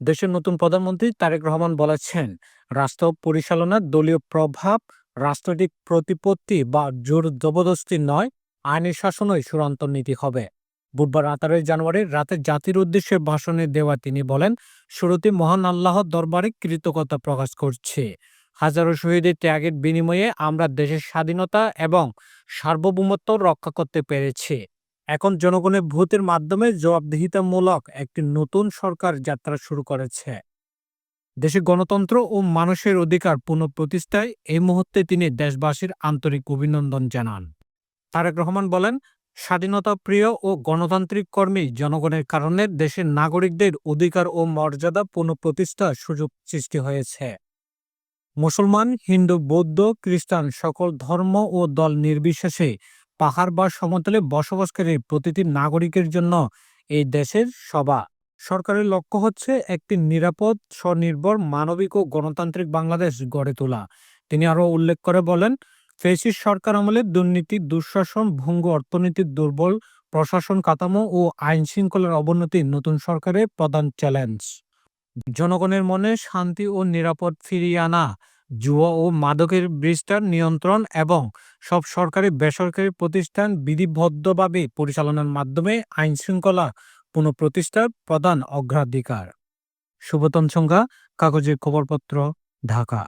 দেশের নতুন প্রধানমন্ত্রী তারেক রহমান বলেছেন, রাষ্ট্র পরিচালনার দলীয় প্রভাব রাষ্ট্রটিক প্রতিপত্তি বা জোর জবরদস্তি নয় আইনি শাসনই চূড়ান্ত নীতি হবে। বুধবার আঠারোই জানুয়ারি রাতে জাতির উদ্দেশ্যে ভাষণে দেওয়া তিনি বলেন শুরুতে মহান আল্লাহর দরবারে কৃতজ্ঞতা প্রকাশ করছে। হাজারো শহীদের ত্যাগের বিনিময়ে আমরা দেশের স্বাধীনতা এবং সার্বভৌমত্ব রক্ষা করতে পেরেছি। এখন জনগণের ভোটের মাধ্যমে জবাবদিহিতামূলক একটি নতুন সরকার যাত্রা শুরু করেছে। দেশে গণতন্ত্র ও মানুষের অধিকার পুনঃপ্রতিষ্ঠায় এই মুহূর্তে তিনি দেশবাসীর আন্তরিক অভিনন্দন জানান। তারেক রহমান বলেন, স্বাধীনতা প্রিয় ও গণতান্ত্রিক কর্মী জনগণের কারণে দেশের নাগরিকদের অধিকার ও মর্যাদা পুনঃপ্রতিষ্ঠার সুযোগ সৃষ্টি হয়েছে। মুসলমান, হিন্দু, বৌদ্ধ, খ্রিস্টান সকল ধর্ম ও দল নির্বিশেষে পাহাড় বা সমতলে বসবাসকারী প্রতিটি নাগরিকের জন্য এই দেশের সভা। সরকারের লক্ষ্য হচ্ছে একটি নিরাপদ, স্বনির্ভর, মানবিক ও গণতান্ত্রিক বাংলাদেশ গড়ে তোলা। তিনি আরও উল্লেখ করে বলেন, ফেসিস সরকার আমলে দুর্নীতি, দুঃশাসন, ভঙ্গ অর্থনীতির দুর্বল প্রশাসন কাঠামো ও আইন শৃঙ্খলার অবনতি নতুন সরকারের প্রধান চ্যালেঞ্জ। জনগণের মনে শান্তি ও নিরাপদ ফিরিয়ে আনা জুয়া ও মাদকের বিস্তার, নিয়ন্ত্রণ এবং সব সরকারি বেসরকারি প্রতিষ্ঠান বিধিবদ্ধভাবে পরিচালনার মাধ্যমে আইন শৃঙ্খলা পুনঃপ্রতিষ্ঠার প্রধান অগ্রাধিকার। শুভতন সংজ্ঞা, কাগজের খবরপত্র, ঢাকা।